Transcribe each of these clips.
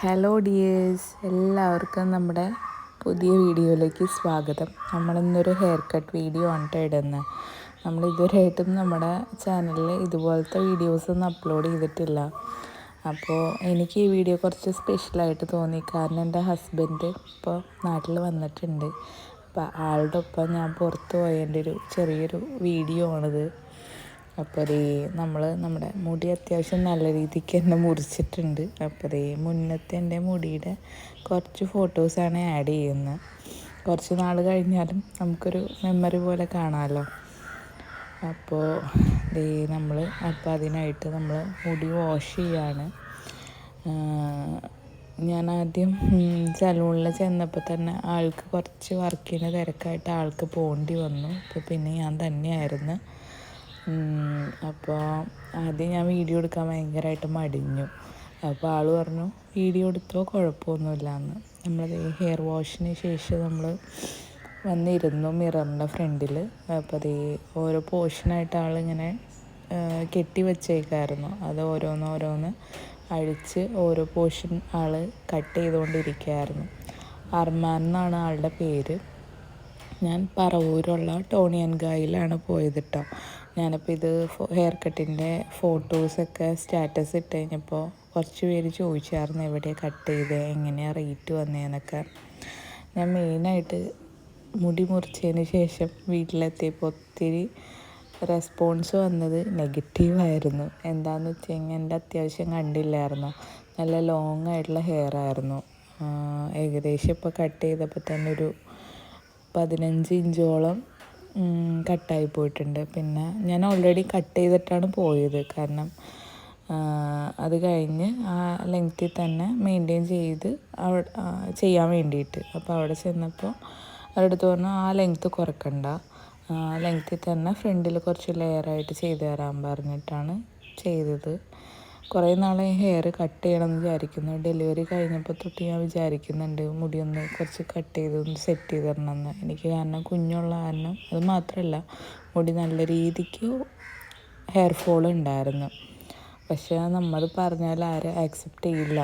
Hello dears എല്ലാവർക്കും നമ്മുടെ പുതിയ വീഡിയോയിലേക്ക് സ്വാഗതം. നമ്മളിന്നൊരു ഹെയർ കട്ട് വീഡിയോ ആണ് ഇടുന്നത് നമ്മൾ ഇതുവരെയായിട്ടും നമ്മുടെ ചാനലിൽ ഇതുപോലത്തെ വീഡിയോസൊന്നും അപ്ലോഡ് ചെയ്തിട്ടില്ല. അപ്പോൾ എനിക്ക് ഈ വീഡിയോ കുറച്ച് സ്പെഷ്യലായിട്ട് തോന്നി. കാരണം എന്റെ ഹസ്ബൻഡ് ഇപ്പോൾ നാട്ടിൽ വന്നിട്ടുണ്ട്. അപ്പോൾ ആളുടെ ഒപ്പം ഞാൻ പുറത്ത് പോയതിന്റെ ഒരു ചെറിയൊരു വീഡിയോ ആണിത്. അപ്പോൾ അതേ നമ്മൾ നമ്മുടെ മുടി അത്യാവശ്യം നല്ല രീതിക്ക് തന്നെ മുറിച്ചിട്ടുണ്ട്. അപ്പോൾ അതേ മുന്നത്തെ എന്റെ മുടിയുടെ കുറച്ച് ഫോട്ടോസാണ് ആഡ് ചെയ്യുന്നത് കുറച്ച് നാൾ കഴിഞ്ഞാലും നമുക്കൊരു മെമ്മറി പോലെ കാണാമല്ലോ അപ്പോൾ ദേ നമ്മൾ അപ്പോൾ അതിനായിട്ട് നമ്മൾ മുടി വാഷ് ചെയ്യാണ്. ഞാൻ ആദ്യം സലൂണിൽ ചെന്നപ്പോൾ തന്നെ ആൾക്ക് കുറച്ച് വർക്കിന് തിരക്കായിട്ട് ആൾക്ക് പോകേണ്ടി വന്നു. അപ്പോൾ പിന്നെ ഞാൻ തന്നെയായിരുന്നു. അപ്പോൾ ആദ്യം ഞാൻ വീഡിയോ എടുക്കാൻ ഭയങ്കരമായിട്ട് മടിഞ്ഞു. അപ്പോൾ ആൾ പറഞ്ഞു വീഡിയോ എടുത്തോ? കുഴപ്പമൊന്നുമില്ല എന്ന് നമ്മൾ ഹെയർ വാഷിന് ശേഷം നമ്മൾ വന്നിരുന്നു മിററിന്റെ ഫ്രണ്ടിൽ അപ്പോൾ അത് ഓരോ പോർഷനായിട്ട് ആളിങ്ങനെ കെട്ടി വെച്ചേക്കായിരുന്നു. അത് ഓരോന്നോരോന്ന് അഴിച്ച് ഓരോ പോർഷൻ ആൾ കട്ട് ചെയ്തുകൊണ്ടിരിക്കുകയായിരുന്നു അർമാൻ എന്നാണ് ആളുടെ പേര്. ഞാൻ പറവൂരുള്ള ടോണിയൻ ഗായിലാണ് പോയത് കേട്ടോ ഞാനിപ്പോൾ ഇത് ഹെയർ കട്ടിന്റെ ഫോട്ടോസൊക്കെ സ്റ്റാറ്റസ് ഇട്ട് കഴിഞ്ഞപ്പോൾ കുറച്ച് പേര് ചോദിച്ചായിരുന്നു എവിടെ കട്ട് ചെയ്ത് എങ്ങനെയാണ് റേറ്റ് വന്നതെന്നൊക്കെ ഞാൻ മെയിനായിട്ട് മുടി മുറിച്ചതിന് ശേഷം വീട്ടിലെത്തിയപ്പോൾ ഒത്തിരി റെസ്പോൺസ് വന്നത് നെഗറ്റീവായിരുന്നു എന്താണെന്ന് വെച്ച് കഴിഞ്ഞാൽ എന്റെ അത്യാവശ്യം കണ്ടില്ലായിരുന്നു. നല്ല ലോങ് ആയിട്ടുള്ള ഹെയർ ആയിരുന്നു. ഏകദേശം ഇപ്പോൾ കട്ട് ചെയ്തപ്പോൾ തന്നെ ഒരു പതിനഞ്ച് ഇഞ്ചോളം കട്ടായി പോയിട്ടുണ്ട്. പിന്നെ ഞാൻ ഓൾറെഡി കട്ട് ചെയ്തിട്ടാണ് പോയത്. കാരണം അത് കഴിഞ്ഞ് ആ ലെങ്ത്തിൽ തന്നെ മെയിന്റെയിൻ ചെയ്ത് അവിടെ ചെയ്യാൻ വേണ്ടിയിട്ട്. അപ്പോൾ അവിടെ ചെന്നപ്പോൾ അവരടുത്ത് പറഞ്ഞു ആ ലെങ്ത്ത് കുറക്കണ്ട. ലെങ്ത്തിൽ തന്നെ ഫ്രണ്ടിൽ കുറച്ച് ലെയറായിട്ട് ചെയ്തു തരാൻ പറഞ്ഞിട്ടാണ് ചെയ്തത്. കുറേ നാളെ ഹെയർ കട്ട് ചെയ്യണം എന്ന് വിചാരിക്കുന്നു. ഡെലിവറി കഴിഞ്ഞപ്പോൾ തൊട്ട് ഞാൻ വിചാരിക്കുന്നുണ്ട് മുടിയൊന്ന് കുറച്ച് കട്ട് ചെയ്ത് ഒന്ന് സെറ്റ് ചെയ്ത് തരണമെന്ന്. എനിക്ക് കാരണം കുഞ്ഞുള്ള കാരണം. അത് മാത്രമല്ല മുടി നല്ല രീതിക്ക് ഹെയർ ഫോൾ ഉണ്ടായിരുന്നു. പക്ഷേ നമ്മൾ പറഞ്ഞാൽ ആരും ആക്സെപ്റ്റ് ചെയ്യില്ല.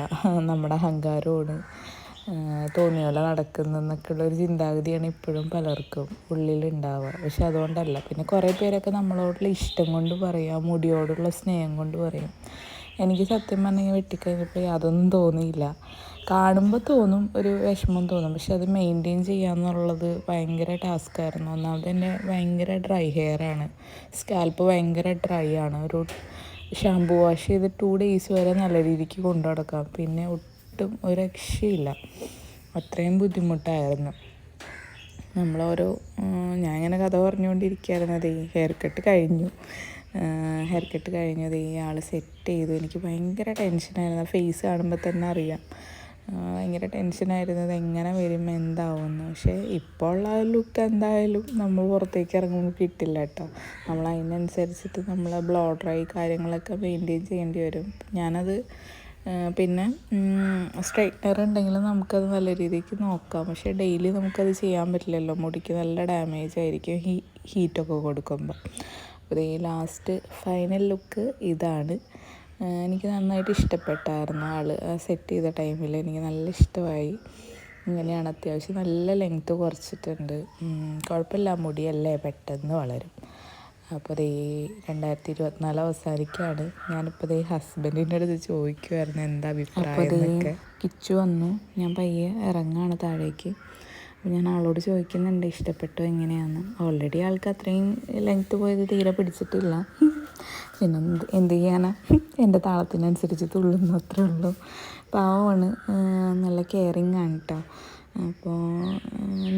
നമ്മുടെ അഹങ്കാരമാണ് തോന്നിയ പോലെ നടക്കുന്നതെന്നൊക്കെ ഉള്ളൊരു ചിന്താഗതിയാണ് ഇപ്പോഴും പലർക്കും ഉള്ളിലുണ്ടാവുക. പക്ഷെ അതുകൊണ്ടല്ല. പിന്നെ കുറേ പേരൊക്കെ നമ്മളോടുള്ള ഇഷ്ടം കൊണ്ട് പറയാം മുടിയോടുള്ള സ്നേഹം കൊണ്ട് പറയും. എനിക്ക് സത്യം പറഞ്ഞാൽ വെട്ടിക്കഴിഞ്ഞപ്പോൾ യാതൊന്നും തോന്നിയില്ല. കാണുമ്പോൾ തോന്നും ഒരു വിഷമം തോന്നും. പക്ഷെ അത് മെയിന്റെയിൻ ചെയ്യാന്നുള്ളത് ഭയങ്കര ടാസ്ക്കായിരുന്നു ഒന്നാമത് എന്റെ ഭയങ്കര ഡ്രൈ ഹെയർ ആണ്. സ്കാൽപ്പ് ഭയങ്കര ഡ്രൈ ആണ്. ഒരു ഷാമ്പു വാഷ് ചെയ്ത് ടു ഡേയ്സ് വരെ നല്ല രീതിക്ക് കൊണ്ടു നടക്കാം. പിന്നെ ഒട്ടും ഒരു രക്ഷയില്ല. അത്രയും ബുദ്ധിമുട്ടായിരുന്നു. നമ്മളോരോ ഞാൻ ഇങ്ങനെ കഥ പറഞ്ഞുകൊണ്ടിരിക്കുകയായിരുന്നു അതേ. ഹെയർ കട്ട് കഴിഞ്ഞു. ഹെയർ കട്ട് കഴിഞ്ഞത് ആൾ സെറ്റ് ചെയ്തു. എനിക്ക് ഭയങ്കര ടെൻഷനായിരുന്നു ഫേസ് കാണുമ്പോൾ തന്നെ അറിയാം. ഭയങ്കര ടെൻഷനായിരുന്നത് എങ്ങനെ വരും എന്താവുമെന്ന് പക്ഷേ ഇപ്പോൾ ഉള്ള ലുക്ക് എന്തായാലും നമ്മൾ പുറത്തേക്ക് ഇറങ്ങുമ്പോൾ കിട്ടില്ല കേട്ടോ. നമ്മൾ അതിനനുസരിച്ചിട്ട് നമ്മൾ ബ്ലോ ഡ്രൈ കാര്യങ്ങളൊക്കെ മെയിന്റെയിൻ ചെയ്യേണ്ടി വരും. ഞാനത് പിന്നെ സ്ട്രൈറ്റ്നർ ഉണ്ടെങ്കിൽ നമുക്കത് നല്ല രീതിക്ക് നോക്കാം. പക്ഷേ ഡെയിലി നമുക്കത് ചെയ്യാൻ പറ്റില്ലല്ലോ. മുടിക്ക് നല്ല ഡാമേജ് ആയിരിക്കും. ഹീ ഹീറ്റൊക്കെ കൊടുക്കുമ്പോൾ അപ്പോൾ ഈ ലാസ്റ്റ് ഫൈനൽ ലുക്ക് ഇതാണ്. എനിക്ക് നന്നായിട്ട് ഇഷ്ടപ്പെട്ടായിരുന്നു ആൾ സെറ്റ് ചെയ്ത ടൈമിൽ എനിക്ക് നല്ല ഇഷ്ടമായി. ഇങ്ങനെയാണ് അത്യാവശ്യം നല്ല ലെങ്ത്ത് കുറച്ചിട്ടുണ്ട്. കുഴപ്പമില്ല. മുടിയല്ലേ പെട്ടെന്ന് വളരും. അപ്പോൾ ഈ രണ്ടായിരത്തി ഇരുപത്തിനാല് അവസാനിക്കുകയാണ് ഞാനിപ്പോൾ ദേ ഹസ്ബൻഡിന്റെ അടുത്ത് ചോദിക്കുമായിരുന്നു എന്താ അഭിപ്രായം എന്നൊക്കെ. കിച്ചു വന്നു. ഞാൻ പയ്യെ ഇറങ്ങാണ് താഴേക്ക്. അപ്പോൾ ഞാൻ ആളോട് ചോദിക്കുന്നുണ്ട് ഇഷ്ടപ്പെട്ടു എങ്ങനെയാണെന്ന് ഓൾറെഡി ആൾക്ക് അത്രയും ലെങ്ത്ത് പോയത് തീരെ പിടിച്ചിട്ടില്ല. പിന്നെ എന്ത് ചെയ്യാനാ? എന്റെ താളത്തിനനുസരിച്ച് തുള്ളുന്നു അത്രേ ഉള്ളൂ. പാവമാണ്. നല്ല കെയറിങ് ആണ് കേട്ടോ അപ്പോൾ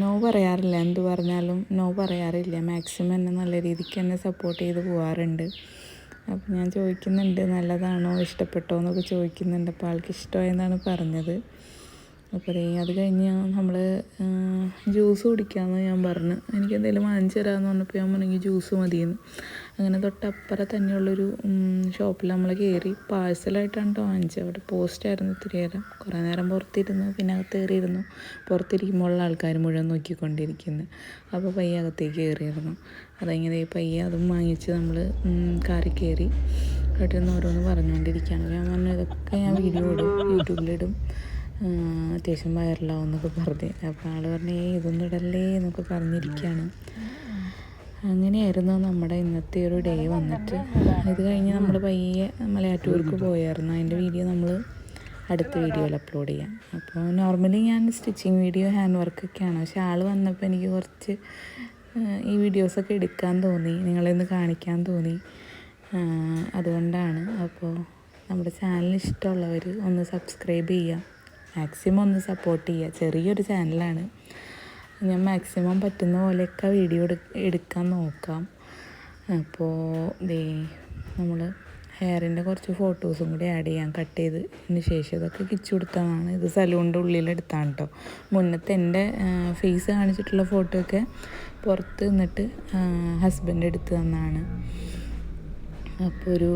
നോ പറയാറില്ല. എന്ത് പറഞ്ഞാലും നോ പറയാറില്ല. മാക്സിമം എന്നെ നല്ല രീതിക്ക് എന്നെ സപ്പോർട്ട് ചെയ്ത് പോകാറുണ്ട് അപ്പോൾ ഞാൻ ചോദിക്കുന്നുണ്ട് നല്ലതാണോ ഇഷ്ടപ്പെട്ടോ എന്നൊക്കെ ചോദിക്കുന്നുണ്ട്. അപ്പോൾ ആൾക്ക് ഇഷ്ടമായെന്നാണ് പറഞ്ഞത്. അപ്പോൾ അത് കഴിഞ്ഞ് നമ്മൾ ജ്യൂസ് കുടിക്കാമെന്ന് ഞാൻ പറഞ്ഞു. എനിക്ക് എന്തെങ്കിലും വാങ്ങിച്ചു തരാമെന്ന് പറഞ്ഞപ്പോൾ ഞാൻ പറഞ്ഞു ജ്യൂസ് മതിയെന്ന്. അങ്ങനെ തൊട്ടപ്പുറം തന്നെയുള്ളൊരു ഷോപ്പിൽ നമ്മൾ കയറി പാഴ്സലായിട്ടാണ് കേട്ടോ വാങ്ങിച്ചത്. അവിടെ പോസ്റ്റായിരുന്നു ഇത്തിരി നേരം. കുറേ നേരം പുറത്തിരുന്നു പിന്നെ അകത്ത് കയറിയിരുന്നു പുറത്തിരിക്കുമ്പോഴുള്ള ആൾക്കാർ മുഴുവൻ നോക്കിക്കൊണ്ടിരിക്കുന്നു. അപ്പോൾ പയ്യ അകത്തേക്ക് കയറിയിരുന്നു അതങ്ങനെ പയ്യ അതും വാങ്ങിച്ച് നമ്മൾ കാറി കയറി കേട്ടിരുന്ന് ഓരോന്ന് പറഞ്ഞുകൊണ്ടിരിക്കുകയാണ്. ഞാൻ പറഞ്ഞു ഇതൊക്കെ ഞാൻ വീഡിയോ ഇടും യൂട്യൂബിലിടും. അത്യാവശ്യം വൈറലാവും എന്നൊക്കെ പറഞ്ഞു. അപ്പോൾ ആൾ പറഞ്ഞു ഇതൊന്നും ഇടല്ലേ എന്നൊക്കെ പറഞ്ഞിരിക്കുകയാണ് അങ്ങനെയായിരുന്നു നമ്മുടെ ഇന്നത്തെ ഒരു ഡേ വന്നിട്ട്. ഇത് കഴിഞ്ഞ് നമ്മൾ പയ്യെ മലയാറ്റൂർക്ക് പോയായിരുന്നു. അതിന്റെ വീഡിയോ നമ്മൾ അടുത്ത വീഡിയോയിൽ അപ്ലോഡ് ചെയ്യാം. അപ്പോൾ നോർമലി ഞാൻ സ്റ്റിച്ചിങ് വീഡിയോ ഹാൻഡ് വർക്കൊക്കെയാണ് പക്ഷെ ആൾ വന്നപ്പോൾ എനിക്ക് കുറച്ച് ഈ വീഡിയോസൊക്കെ എടുക്കാൻ തോന്നി. നിങ്ങളെ ഒന്ന് കാണിക്കാൻ തോന്നി. അതുകൊണ്ടാണ്. അപ്പോൾ നമ്മുടെ ചാനൽ ഇഷ്ടമുള്ളവർ ഒന്ന് സബ്സ്ക്രൈബ് ചെയ്യുക മാക്സിമം ഒന്ന് സപ്പോർട്ട് ചെയ്യുക. ചെറിയൊരു ചാനലാണ് ഞാൻ മാക്സിമം പറ്റുന്ന പോലെയൊക്കെ വീഡിയോ എടു എടുക്കാൻ നോക്കാം. അപ്പോൾ ദേ നമ്മൾ ഹെയറിന്റെ കുറച്ച് ഫോട്ടോസും കൂടി ആഡ് ചെയ്യാം. കട്ട് ചെയ്തതിന് ശേഷം ഇതൊക്കെ കിച്ചു കൊടുത്തതാണ്. ഇത് സലൂണിന്റെ ഉള്ളിലെടുത്താണ് കേട്ടോ മുന്നത്തെ എന്റെ ഫേസ് കാണിച്ചിട്ടുള്ള ഫോട്ടോ ഒക്കെ പുറത്ത് നിന്നിട്ട് ഹസ്ബൻഡ് എടുത്തു തന്നാണ്. അപ്പോൾ ഒരു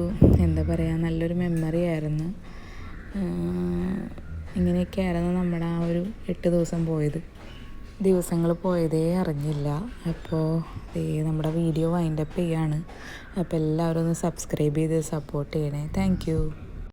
എന്താ പറയുക നല്ലൊരു മെമ്മറി ആയിരുന്നു. ഇങ്ങനെയൊക്കെയായിരുന്നു നമ്മുടെ ആ ഒരു എട്ട് ദിവസം പോയത്. ദിവസങ്ങൾ പോയതേ അറിഞ്ഞില്ല. അപ്പോൾ നമ്മുടെ വീഡിയോ വൈൻഡപ്പ് ചെയ്യാണ്. അപ്പോൾ എല്ലാവരും ഒന്ന് സബ്സ്ക്രൈബ് ചെയ്ത് സപ്പോർട്ട് ചെയ്യണേ. താങ്ക്